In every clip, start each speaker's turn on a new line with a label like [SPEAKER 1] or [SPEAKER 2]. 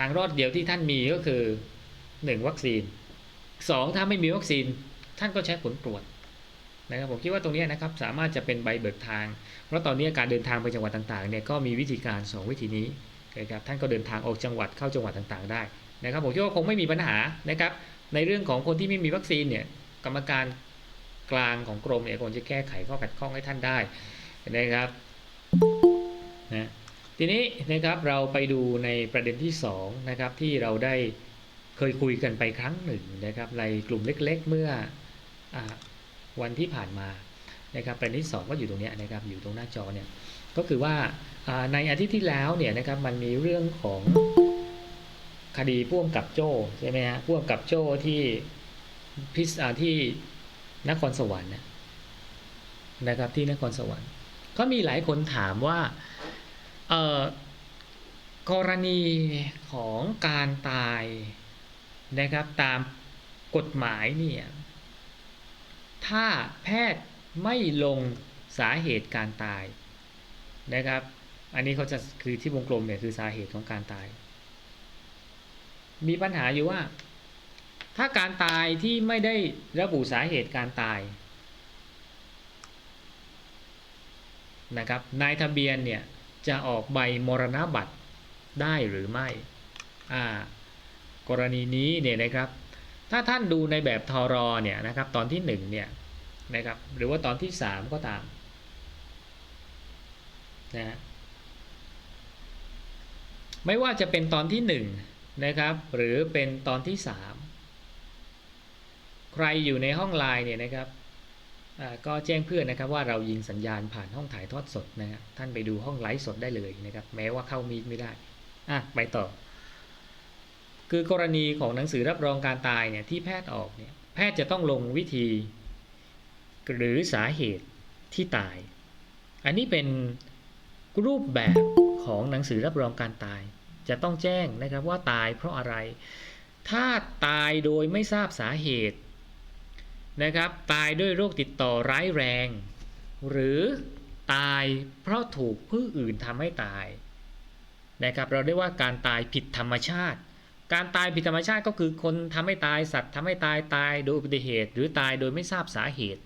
[SPEAKER 1] ทางรอดเดียวที่ท่านมีก็คือ 1 วัคซีน 2 ถ้าไม่มีวัคซีนท่านก็ใช้ผลตรวจนะครับผมคิดว่าตรงนี้นะครับสามารถจะเป็นใบเบิกทาง เพราะตอนนี้การเดินทางไปจังหวัดต่างๆเนี่ยก็มีวิธีการ 2 วิธีนี้นะครับท่านก็เดินทางออกจังหวัดเข้าจังหวัดต่างๆ ได้นะครับผมคิดว่าคงไม่มีปัญหานะครับในเรื่องของคนที่ไม่มีวัคซีนเนี่ยกรรมการกลางของกรมเนี่ยคงจะแก้ไขข้อขัดข้องให้ท่านได้นะครับนะ ทีนี้นะครับเราไปดูในประเด็นที่2นะครับที่เราได้เคยคุยกันไปครั้งหนึ่งนะครับในกลุ่มเล็กๆเมื่ออวันที่ผ่านมานะครับประเด็นที่ 2 ก็อยู่ตรงนี้นะครับอยู่ตรงหน้าจอเนี่ยก็คือว่าในอาทิตย์ที่แล้วเนี่ยนะครับมันมีเรื่องของคดีพ่วงกับโจ้ใช่ไหมฮะพ่วงกับโจ้ที่พิษที่นครสวรรค์นะครับที่นครสวรรค์ก็มีหลายคนถามว่า กรณีของการตายนะครับตามกฎหมายเนี่ยถ้าแพทย์ไม่ลงสาเหตุการตายนะครับ อันนี้เขาจะคือที่วงกลมเนี่ยคือสาเหตุของการตาย มีปัญหาอยู่ว่า ถ้าการตายที่ไม่ได้ระบุสาเหตุการตายนะครับนายทะเบียนเนี่ย จะออกใบมรณบัตรได้หรือไม่ อ่ากรณีนี้เนี่ยนะครับ ถ้าท่านดูในแบบทอรอเนี่ยนะครับตอนที่1เนี่ยนะครับหรือว่าตอนที่ 3 ก็ตามนะฮะไม่ว่าจะเป็นตอนที่1นะครับหรือเป็นตอนที่ 3 ใครอยู่ในห้องไลน์เนี่ยนะครับ ก็แจ้งเพื่อนนะครับว่าเรายิงสัญญาณผ่านห้องถ่ายทอดสดนะฮะท่านไปดูห้องไลฟ์สดได้เลยนะครับ แม้ว่าเข้ามีดไม่ได้อะไปต่อ คือกรณีของหนังสือรับรองการตายเนี่ยที่แพทย์ออกเนี่ยแพทย์จะต้องลงวิธี หรือสาเหตุที่ตาย อันนี้เป็นรูปแบบของหนังสือรับรองการตาย จะต้องแจ้งนะครับว่าตายเพราะอะไร ถ้าตายโดยไม่ทราบสาเหตุ นะครับตายด้วยโรคติดต่อร้ายแรง หรือตายเพราะถูกผู้อื่นทำให้ตายนะครับเราเรียกว่าการตายผิดธรรมชาติ การตายผิดธรรมชาติก็คือคนทำให้ตายสัตว์ทำให้ตายตายโดยอุบัติเหตุ หรือตายโดยไม่ทราบสาเหตุ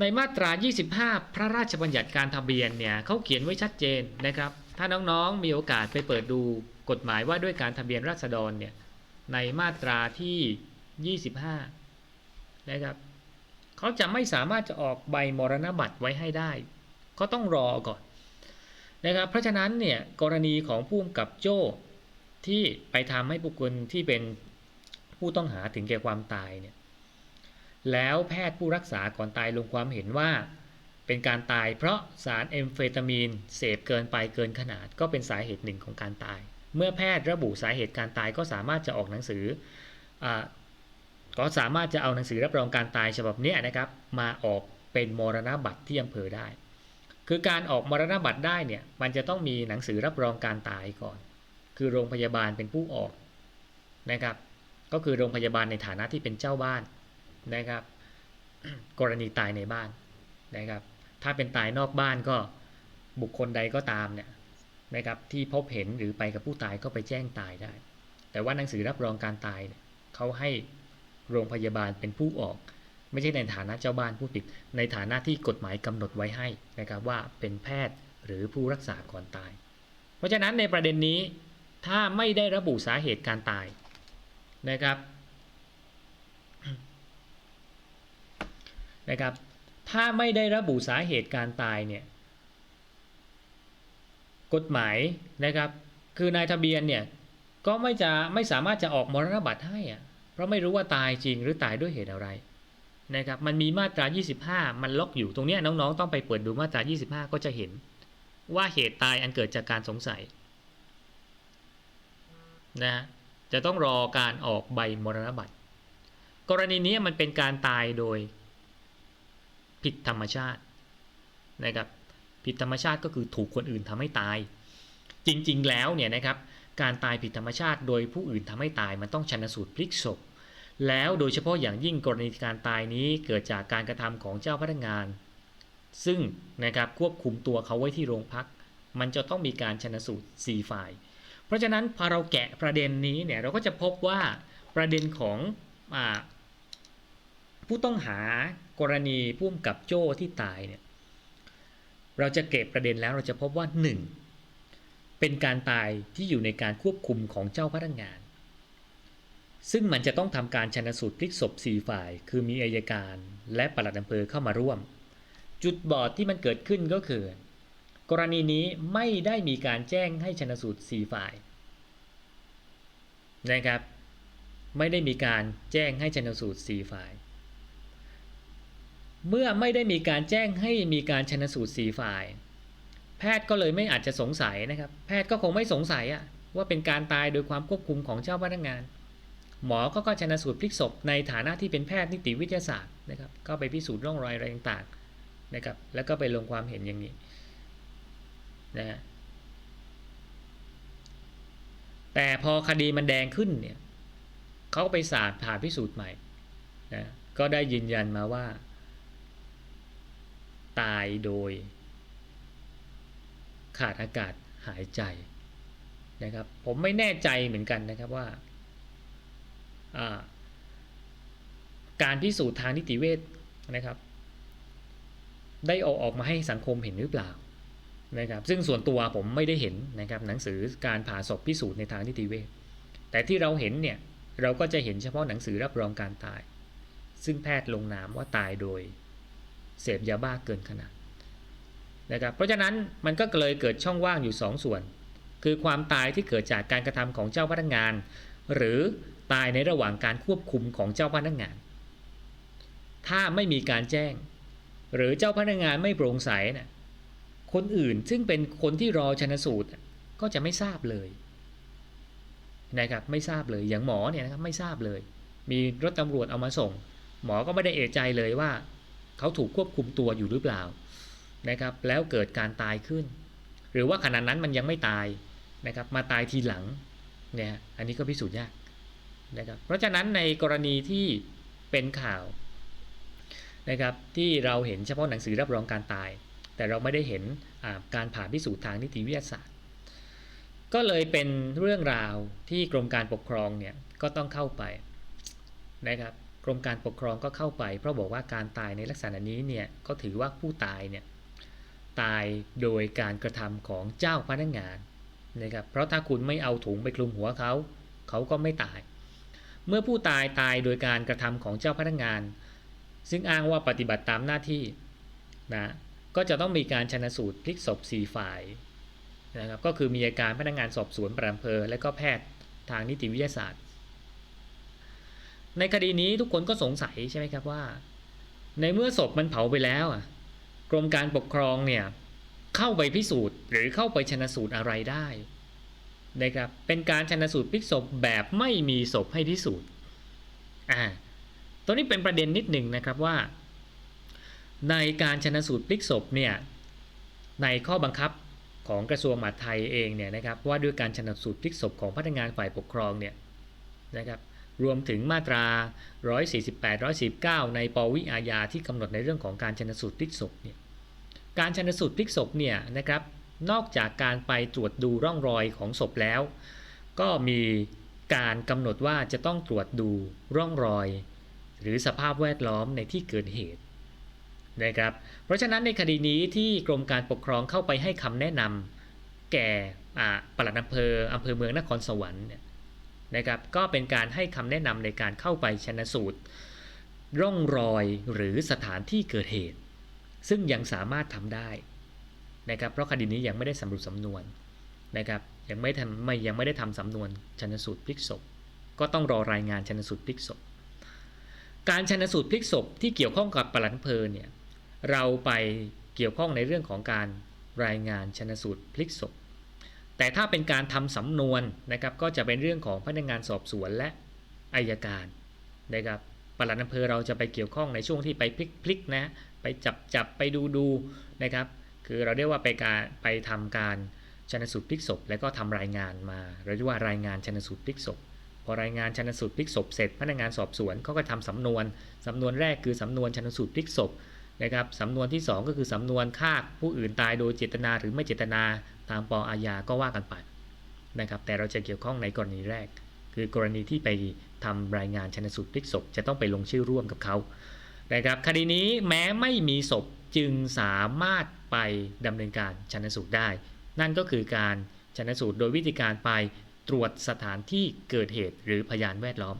[SPEAKER 1] ในมาตรา 25 พระราชบัญญัติการทะเบียนเนี่ยเขาเขียนไว้ชัดเจนนะครับ ถ้าน้องๆมีโอกาสไปเปิดดูกฎหมายว่าด้วยการทะเบียนราษฎรเนี่ยในมาตราที่ 25 นะครับเขาจะไม่สามารถจะออกใบมรณบัตรไว้ให้ได้ ก็ต้องรอก่อนนะครับเพราะฉะนั้นเนี่ยกรณีของผู้กับโจ้ที่ไปทำให้บุคคลที่เป็นผู้ต้องหาถึงแก่ความตายเนี่ยแล้วแพทย์ผู้รักษาก่อนตายลงความเห็นว่า เป็นการตายเพราะสารเอมเฟตามีนเสพเกินไปเกินขนาด ก็เป็นสาเหตุหนึ่งของการตาย เมื่อแพทย์ระบุสาเหตุการตายก็สามารถจะออกหนังสืออ ก็สามารถจะเอาหนังสือรับรองการตายฉบับนี้นะครับมาออกเป็นมรณบัตรที่อำเภอได้ คือการออกมรณบัตรได้เนี่ยมันจะต้องมีหนังสือรับรองการตายก่อน คือโรงพยาบาลเป็นผู้ออกนะครับก็คือโรงพยาบาลในฐานะที่เป็นเจ้าบ้านนะครับ กรณีตายในบ้านนะครับ ถ้าเป็นตายนอกบ้านก็บุคคลใดก็ตามเนี่ยนะครับที่พบเห็นหรือไปกับผู้ตายก็ไปแจ้งตายได้ แต่ว่าหนังสือรับรองการตายเยเขาให้ โรงพยาบาลเป็นผู้ออก ไม่ใช่ในฐานะเจ้าบ้านผู้ผิด ในฐานะที่กฎหมายกำหนดไว้ให้นะครับว่าเป็นแพทย์หรือผู้รักษาก่อนตาย เพราะฉะนั้นในประเด็นนี้ถ้าไม่ได้ระบุสาเหตุการตายนะครับนะครับ ถ้าไม่ได้ระบุสาเหตุการตายเนี่ยกฎหมายนะครับ คือนายทะเบียนเนี่ยก็ไม่จะไม่สามารถจะออกมรณบัตรให้อะ เพราะไม่รู้ว่าตายจริงหรือตายด้วยเหตุอะไรนะครับมันมีมาตรา 25 มันล็อกอยู่ตรงนี้น้องๆ ต้องไปเปิดดูมาตรา 25 ก็จะเห็น ว่าเหตุตายอันเกิดจากการสงสัยนะจะต้องรอการออกใบมรณบัตรกรณีนี้มันเป็นการตายโดยผิดธรรมชาตินะครับผิดธรรมชาติก็คือถูกคนอื่นทำให้ตาย จริงๆแล้วเนี่ยนะครับการตายผิดธรรมชาติโดยผู้อื่นทำให้ตายมันต้องชันสูตรพลิกศพ แล้วโดยเฉพาะอย่างยิ่งกรณีการตายนี้เกิดจากการกระทำของเจ้าพนักงาน ซึ่งนะครับควบคุมตัวเขาไว้ที่โรงพัก มันจะต้องมีการชันสูตร 4 ฝ่าย เพราะฉะนั้นพอเราแกะประเด็นนี้เนี่ยเราก็จะพบว่าประเด็นของอผู้ต้องหากรณีพุ่มกับโจ้ที่ตายเนี่ยเราจะเก็บประเด็นแล้วเราจะพบว่า 1. เป็นการตายที่อยู่ในการควบคุมของเจ้าพนักงาน ซึ่งมันจะต้องทำการชนสูตรพลิกศพสี่ฝ่าย คือมีอายการและปลัดอำเภอเข้ามาร่วม จุดบอดที่มันเกิดขึ้นก็คือ กรณีนี้ไม่ได้มีการแจ้งให้ชนสูตรสี่ฝ่ายนะครับ ไม่ได้มีการแจ้งให้ชนสูตรสี่ฝ่าย เมื่อไม่ได้มีการแจ้งให้มีการชนสูตรสี่ฝ่าย แพทย์ก็เลยไม่อาจจะสงสัยนะครับ แพทย์ก็คงไม่สงสัยอะว่าเป็นการตายโดยความควบคุมของเจ้าพนักงาน หมอก็ก็ชนสูตรพลิกศพในฐานะที่เป็นแพทย์นิติวิทยาศาสตร์นะครับ ก็ไปพิสูจน์ร่องรอยอะไรต่างๆนะครับ แล้วก็ไปลงความเห็นอย่างนี้นะฮะแต่พอคดีมันแดงขึ้นเนี่ยเขาก็ไปศาสตร์ผ่าพิสูจน์ใหม่นะก็ได้ยืนยันมาว่า ตายโดย ขาดอากาศหายใจนะครับ ผมไม่แน่ใจเหมือนกันนะครับว่า การพิสูจน์ทางนิติเวชนะครับ ได้เอาออกมาให้สังคมเห็นหรือเปล่านะครับ ซึ่งส่วนตัวผมไม่ได้เห็นนะครับหนังสือการผ่าศพพิสูจน์ในทางนิติเวชแต่ที่เราเห็นเนี่ยเราก็จะเห็นเฉพาะหนังสือรับรองการตาย ซึ่งแพทย์ลงนามว่าตายโดยเสพยาบ้าเกินขนาดนะครับเพราะฉะนั้นมันก็เลยเกิดช่องว่างอยู่2สส่วน คือความตายที่เกิดจากการกระทำของเจ้าพนักงาน หรือ ตายในระหว่างการควบคุมของเจ้าพนักงาน ถ้าไม่มีการแจ้ง หรือเจ้าพนักงานไม่โปร่งใสนะ่ะคนอื่นซึ่งเป็นคนที่รอชนสูตรก็จะไม่ทราบเลยนะครับไม่ทราบเลยอย่างหมอเนี่ยนะครับไม่ทราบเลย มีรถตำรวจเอามาส่ง หมอก็ไม่ได้เอะใจเลยว่า เขาถูกควบคุมตัวอยู่หรือเปล่านะครับแล้วเกิดการตายขึ้น หรือว่าขณะนั้นมันยังไม่ตายนะครับมาตายทีหลังเนี่ยอันนี้ก็พิสูจน์ยาก นะครับเพราะฉะนั้นในกรณีที่เป็นข่าวนะครับที่เราเห็นเฉพาะหนังสือรับรองการตาย แต่เราไม่ได้เห็นการผ่าพิสูจน์ทางนิติวิทยาศาสตร์ ก็เลยเป็นเรื่องราวที่กรมการปกครองเนี่ยก็ต้องเข้าไปนะครับกรมการปกครองก็เข้าไป เพราะบอกว่าการตายในลักษณะนี้เนี่ยก็ถือว่าผู้ตายเนี่ยตายโดยการกระทำของเจ้าพนักงานนะครับเพราะถ้าคุณไม่เอาถุงไปคลุมหัวเขา เขาก็ไม่ตาย เมื่อผู้ตายตายโดยการกระทำของเจ้าพนักงาน ซึ่งอ้างว่าปฏิบัติตามหน้าที่นะก็จะต้องมีการชนะสูตรพลิกศพสี่ฝ่ายนะครับก็คือมีอาการพนักงานสอบสวนประอำเภอ และก็แพทย์ทางนิติวิทยาศาสตร์ ในคดีนี้ทุกคนก็สงสัยใช่ไหมครับว่า ในเมื่อศพมันเผาไปแล้วกรมการปกครองเนี่ยเข้าไปพิสูจน์หรือเข้าไปชนะสูตรอะไรได้ นะครับเป็นการชนะสูตรพลิกศพแบบไม่มีศพให้พิสูจน์อ่าตัวนี้เป็นประเด็นนิดหนึ่งนะครับว่า ในการชนะสูตรพลิกศพเนี่ยในข้อบังคับของกระทรวงมหาดไทยเองเนี่ยนะครับว่าด้วยการชนะสูตรพลิกศพของพนักงานฝ่ายปกครองเนี่ยนะครับรวมถึงมาตรา 148 149 ในปวิอาญาที่กำหนดในเรื่องของการชนสูตรพลิกศพเนี่ยการชนสูตรพลิกศพเนี่ยนะครับ นอกจากการไปตรวจดูร่องรอยของศพแล้ว ก็มีการกำหนดว่าจะต้องตรวจดูร่องรอย หรือสภาพแวดล้อมในที่เกิดเหตุนะครับ เพราะฉะนั้นในคดีนี้ที่กรมการปกครองเข้าไปให้คำแนะนำแก่ปลัดอำเภออำเภอเมืองนครสวรรค์นะครับ ก็เป็นการให้คำแนะนำในการเข้าไปชนสูตร ร่องรอยหรือสถานที่เกิดเหตุ ซึ่งยังสามารถทำได้ นะครับเพราะคดีนี้ยังไม่ได้สำรุปสำนวนนะครับยังไม่ทำไม่ยังไม่ได้ทำสำนวนชันสูตรพลิกศพ ก็ต้องรอรายงานชันสูตรพลิกศพ การชันสูตรพลิกศพที่เกี่ยวข้องกับปลัดเภอเนี่ยเราไปเกี่ยวข้องในเรื่องของการรายงานชันสูตรพลิกศพ แต่ถ้าเป็นการทำสำนวนนะครับก็จะเป็นเรื่องของพนักงานสอบสวนและอายการนะครับปลัดอำเภอเราจะไปเกี่ยวข้องในช่วงที่ไปพลิกพลิกนะไปจับจับไปดูดูนะครับ คือเราเรียกว่าไปการไปทำการชนสูตรพลิกศพแล้วก็ทำรายงานมาเราเรียกว่ารายงานชนสูตรพลิกศพพอรายงานชนสูตรพลิกศพเสร็จพนักงานสอบสวนเขาก็ทำสำนวนสำนวนแรกคือสำนวนชนสูตรพลิกศพนะครับสำนวนที่ 2 ก็คือสำนวนฆ่าผู้อื่นตายโดยเจตนาหรือไม่เจตนาตามปออาญาก็ว่ากันไปนะครับ แต่เราจะเกี่ยวข้องในกรณีแรก คือกรณีที่ไปทำรายงานชนสูตรพลิกศพจะต้องไปลงชื่อร่วมกับเขานะครับ คดีนี้แม้ไม่มีศพจึงสามารถ ไปดำเนินการชันสูตรได้ นั่นก็คือการชันสูตรโดยวิธีการไปตรวจสถานที่เกิดเหตุหรือพยานแวดล้อม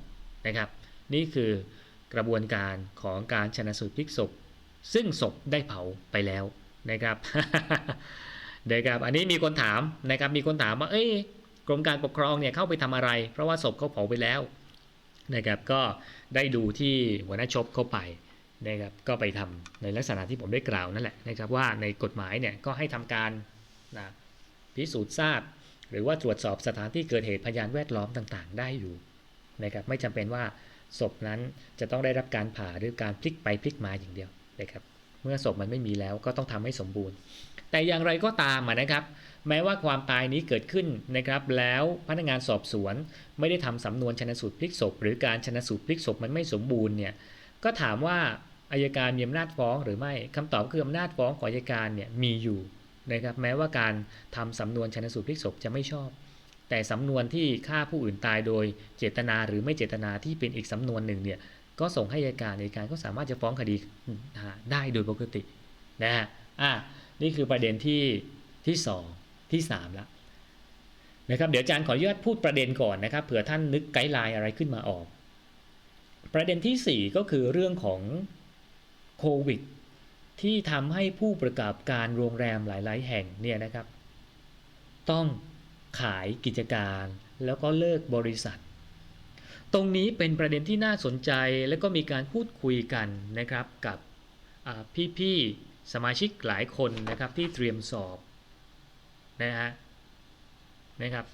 [SPEAKER 1] นะครับ นี่คือกระบวนการของการชนสูตรพลิกศพ ซึ่งศพได้เผาไปแล้วนะครับนะครับอันนี้มีคนถามนะครับมีคนถามว่าเอ้ยกรมการปกครองเนี่ยเข้าไปทำอะไร เพราะว่าศพเขาเผาไปแล้วนะครับก็ได้ดูที่หัวหน้าชบเข้าไป นะครับก็ไปทำในลักษณะที่ผมได้กล่าวนั่นแหละนะครับว่าในกฎหมายเนี่ยก็ให้ทำการนะพิสูจน์ทราบ หรือว่าตรวจสอบสถานที่เกิดเหตุพยานแวดล้อมต่างๆ ได้อยู่นะครับไม่จำเป็นว่าศพนั้นจะต้องได้รับการผ่าหรือการพลิกไปพลิกมาอย่างเดียวนะครับเมื่อศพมันไม่มีแล้วก็ต้องทำให้สมบูรณ์ แต่อย่างไรก็ตามนะครับ แม้ว่าความตายนี้เกิดขึ้นนะครับ แล้วพนักงานสอบสวน ไม่ได้ทำสำนวนชนสูตรพลิกศพ หรือการชนสูตรพลิกศพมันไม่สมบูรณ์เนี่ยก็ถามว่า อายการมีอำนาจฟ้องหรือไม่คำตอบคืออำนาจฟ้องของอายการเนี่ยมีอยู่นะครับแม้ว่าการทำสำนวนชนสูตรพลิกศพจะไม่ชอบ แต่สำนวนที่ฆ่าผู้อื่นตายโดยเจตนาหรือไม่เจตนาที่เป็นอีกสำนวนหนึ่งเนี่ยก็ส่งให้อัยการอัยการก็สามารถจะฟ้องคดีได้โดยปกตินะฮะอะนี่คือประเด็นที่ที่สองที่สามแล้วนะครับเดี๋ยวอาจารย์ขออนุญาตพูดประเด็นก่อนนะครับเผื่อท่านนึกไกด์ไลน์อะไรขึ้นมาออก ประเด็นที่ 4 ก็คือเรื่องของ โควิด ที่ทำให้ผู้ประกอบการโรงแรมหลาย ๆ แห่งเนี่ยนะครับ ต้องขายกิจการแล้วก็เลิกบริษัท ตรงนี้เป็นประเด็นที่น่าสนใจและก็มีการพูดคุยกันนะครับกับพี่ๆสมาชิกหลายคนนะครับที่เตรียมสอบนะฮะนะครับ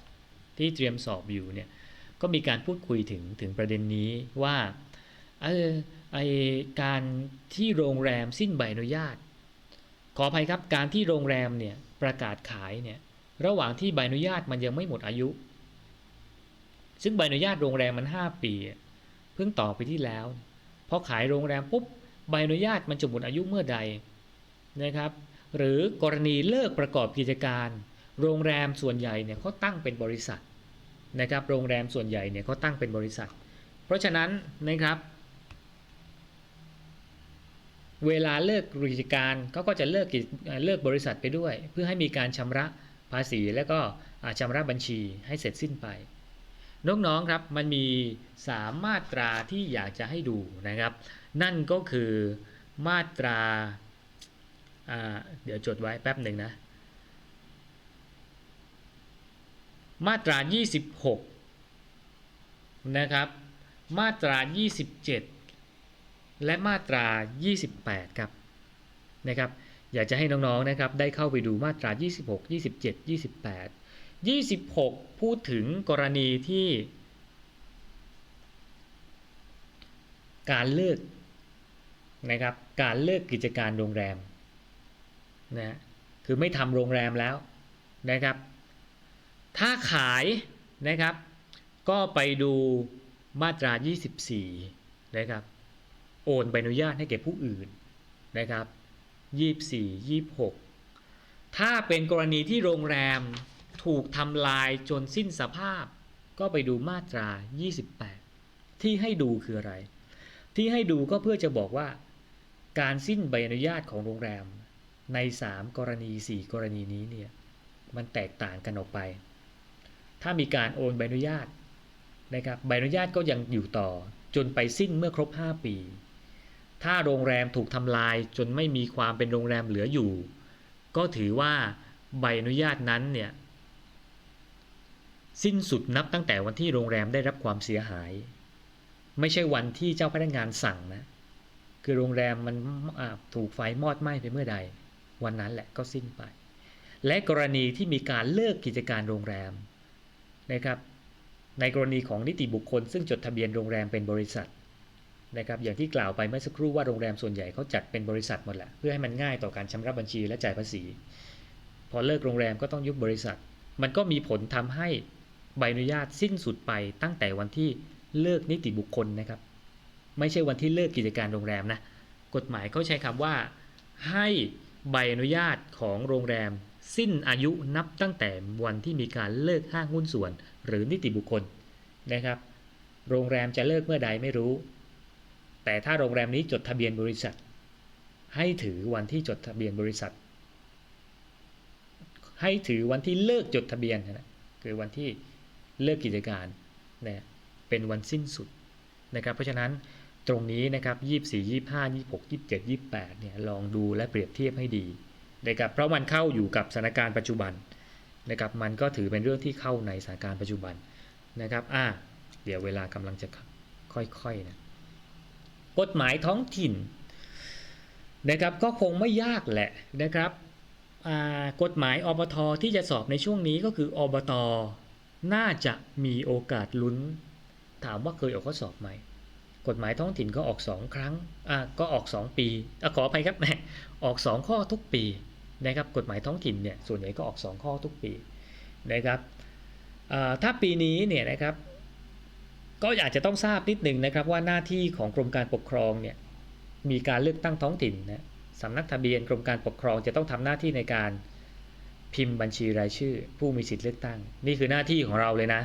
[SPEAKER 1] ที่เตรียมสอบอยู่เนี่ยก็มีการพูดคุยถึงถึงประเด็นนี้ว่าเออ ไอการที่โรงแรมสิ้นใบอนุญาต ขออภัยครับการที่โรงแรมเนี่ยประกาศขายเนี่ยระหว่างที่ใบอนุญาตมันยังไม่หมดอายุ ซึ่งใบอนุญาตโรงแรมมัน 5 ปี เพิ่งต่อไปที่แล้วพอขายโรงแรมปุ๊บใบอนุญาตมันจะหมดอายุเมื่อใดนะครับ หรือกรณีเลิกประกอบกิจการ โรงแรมส่วนใหญ่เนี่ยเขาตั้งเป็นบริษัทนะครับ โรงแรมส่วนใหญ่เนี่ยเขาตั้งเป็นบริษัท เพราะฉะนั้นนะครับ เวลาเลิกกิจการเขาก็จะเลิกเลิกบริษัทไปด้วย เพื่อให้มีการชำระภาษีและก็ชำระบัญชีให้เสร็จสิ้นไป น้องๆครับมันมีสามมาตราที่อยากจะให้ดูนะครับ นั่นก็คือมาตราเดี๋ยวจดไว้แป๊บหนึ่งนะ มาตรา 26 นะครับ มาตรา 27 และมาตรา 28 ครับนะครับ อยากจะให้น้องๆนะครับได้เข้าไปดูมาตรา 26 27 28 26 พูดถึงกรณีที่ การเลิกนะครับการเลิกกิจการโรงแรมนะคือไม่ทำโรงแรมแล้วนะครับ ถ้าขายนะครับ ก็ไปดูมาตรา 24 นะครับ โอนใบอนุญาตให้แก่ผู้อื่นนะครับ24 26 ถ้าเป็นกรณีที่โรงแรมถูกทำลายจนสิ้นสภาพ ก็ไปดูมาตรา 28 ที่ให้ดูคืออะไร ที่ให้ดูก็เพื่อจะบอกว่า การสิ้นใบอนุญาตของโรงแรมใน 3 กรณี 4 กรณีนี้เนี่ยมันแตกต่างกันออกไป ถ้ามีการโอนใบอนุญาตนะครับใบอนุญาตก็ยังอยู่ต่อจนไปสิ้นเมื่อครบ 5 ปี ถ้าโรงแรมถูกทำลายจนไม่มีความเป็นโรงแรมเหลืออยู่ ก็ถือว่าใบอนุญาตนั้นเนี่ยสิ้นสุดนับตั้งแต่วันที่โรงแรมได้รับความเสียหาย ไม่ใช่วันที่เจ้าพนักงานสั่งนะคือโรงแรมมันถูกไฟมอดไหม้ไปเมื่อใด วันนั้นแหละก็สิ้นไป และกรณีที่มีการเลิกกิจการโรงแรมนะครับ ในกรณีของนิติบุคคลซึ่งจดทะเบียนโรงแรมเป็นบริษัท นะครับอย่างที่กล่าวไปเมื่อสักครู่ว่าโรงแรมส่วนใหญ่เขาจัดเป็นบริษัทหมดแหละเพื่อให้มันง่ายต่อการชำระบัญชีและจ่ายภาษี พอเลิกโรงแรมก็ต้องยุบบริษัท มันก็มีผลทำให้ใบอนุญาตสิ้นสุดไปตั้งแต่วันที่เลิกนิติบุคคลนะครับ ไม่ใช่วันที่เลิกกิจการโรงแรมนะกฎหมายเขาใช้คำว่า ให้ใบอนุญาตของโรงแรม สิ้นอายุนับตั้งแต่วันที่มีการเลิกห้างหุ้นส่วน หรือนิติบุคคลนะครับ โรงแรมจะเลิกเมื่อใดไม่รู้ แต่ถ้าโรงแรมนี้จดทะเบียนบริษัท ให้ถือวันที่จดทะเบียนบริษัท ให้ถือวันที่เลิกจดทะเบียนนะคือวันที่เลิกกิจการนะเป็นวันสิ้นสุดนะครับเพราะฉะนั้นตรงนี้นะครับ 24 25 26 27 28 เนี่ย ลองดูและเปรียบเทียบให้ดีนะครับ เพราะมันเข้าอยู่กับสถานการณ์ปัจจุบันนะครับ มันก็ถือเป็นเรื่องที่เข้าในสถานการณ์ปัจจุบันนะครับ อ่า เดี๋ยวเวลากำลังจะค่อยๆนะ กฎหมายท้องถิ่นนะครับก็คงไม่ยากแหละนะครับกฎหมายอบทที่จะสอบในช่วงนี้ก็คืออบตน่าจะมีโอกาสลุ้น ถามว่าเคยออกข้อสอบไหมกฎหมายท้องถิ่นก็ออก 2 ครั้งก็ออก 2 ปีอขออภัยครับแหมออก 2 ข้อทุกปีนะครับกฎหมายท้องถิ่นเนี่ยส่วนใหญ่ก็ออก 2 ข้อทุกปีนะครับถ้าปีนี้เนี่ยนะครับ ก็อาจจะต้องทราบนิดหนึ่งนะครับว่าหน้าที่ของกรมการปกครองเนี่ยมีการเลือกตั้งท้องถิ่นนะสำนักทะเบียนกรมการปกครองจะต้องทำหน้าที่ในการพิมพ์บัญชีรายชื่อ ผู้มีสิทธิ์เลือกตั้ง นี่คือหน้าที่ของเราเลยนะ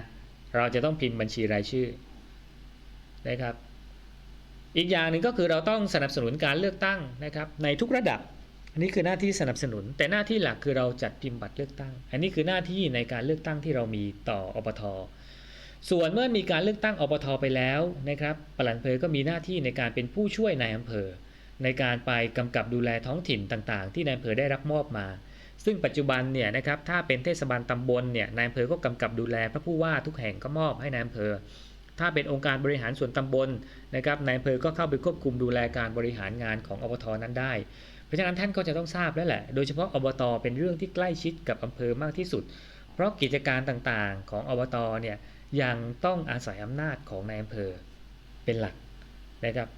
[SPEAKER 1] เราจะต้องพิมพ์บัญชีรายชื่อนะครับ อีกอย่างหนึ่งก็คือเราต้องสนับสนุนการเลือกตั้งนะครับในทุกระดับ อันนี้คือหน้าที่สนับสนุน แต่หน้าที่หลักคือเราจัดพิมพ์บัตรเลือกตั้ง อันนี้คือหน้าที่ในการเลือกตั้งที่เรามีต่ออบท ส่วนเมื่อมีการเลือกตั้งอบทไปแล้วนะครับปลัดอำเภอก็มีหน้าที่ในการเป็นผู้ช่วยนายอำเภอ ในการไปกำกับดูแลท้องถิ่นต่างๆ ที่นายอำเภอได้รับมอบมา ซึ่งปัจจุบันเนี่ยนะครับถ้าเป็นเทศบาลตำบลเนี่ยนายอำเภอก็กำกับดูแลพระผู้ว่าทุกแห่งก็มอบให้นายอำเภอ ถ้าเป็นองค์การบริหารส่วนตำบลนะครับนายอำเภอก็เข้าไปควบคุมดูแลการบริหารงานของอบทนั้นได้เพราะฉะนั้นท่านก็จะต้องทราบแล้วแหละ โดยเฉพาะอบตเป็นเรื่องที่ใกล้ชิดกับอำเภอมากที่สุด เพราะกิจการต่างๆ ของอบตเนี่ย ยังต้องอาศัยอำนาจของนายอำเภอเป็นหลักนะครับ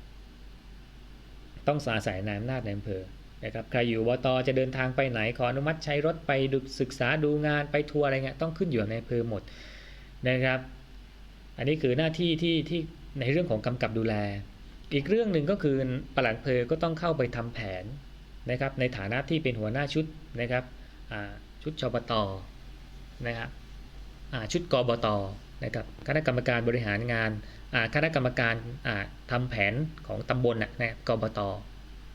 [SPEAKER 1] ต้องอาศัยนายอำนาจในอำเภอนะครับใครอยู่อตจะเดินทางไปไหนขออนุมัติใช้รถไปดูศึกษาดูงานไปทัวร์อะไรเงี้ยต้องขึ้นอยู่กับนายอำเภอหมดนะครับ อันนี้คือหน้าที่ที่ที่ในเรื่องของกำกับดูแล อีกเรื่องหนึ่งก็คือปลัดอำเภอก็ต้องเข้าไปทำแผนนะครับในฐานะที่เป็นหัวหน้าชุดนะครับชุดชบตนะครับชุดกบต นะครับคณะกรรมการบริหารงานคณะกรรมการอ่าทำแผนของตำบลนะนะกบต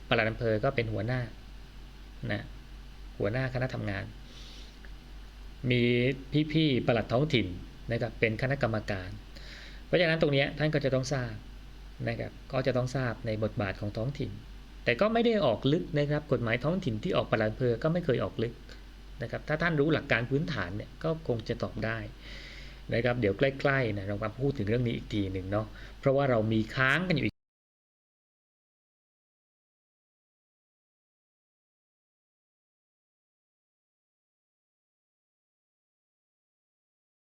[SPEAKER 1] ปลัดอำเภอก็เป็นหัวหน้านะหัวหน้าคณะทำงาน มีพี่ๆปลัดท้องถิ่นนะครับเป็นคณะกรรมการ เพราะฉะนั้นตรงนี้ท่านก็จะต้องทราบนะครับก็จะต้องทราบในบทบาทของท้องถิ่น แต่ก็ไม่ได้ออกลึกนะครับกฎหมายท้องถิ่นที่ออกปลัดอำเภอก็ไม่เคยออกลึกนะครับถ้าท่านรู้หลักการพื้นฐานเนี่ยก็คงจะตอบได้ นะครับเดี๋ยวใกล้ๆนะเรามาพูดถึงเรื่องนี้อีกทีหนึ่งเนาะเพราะว่าเรามีค้างกันอยู่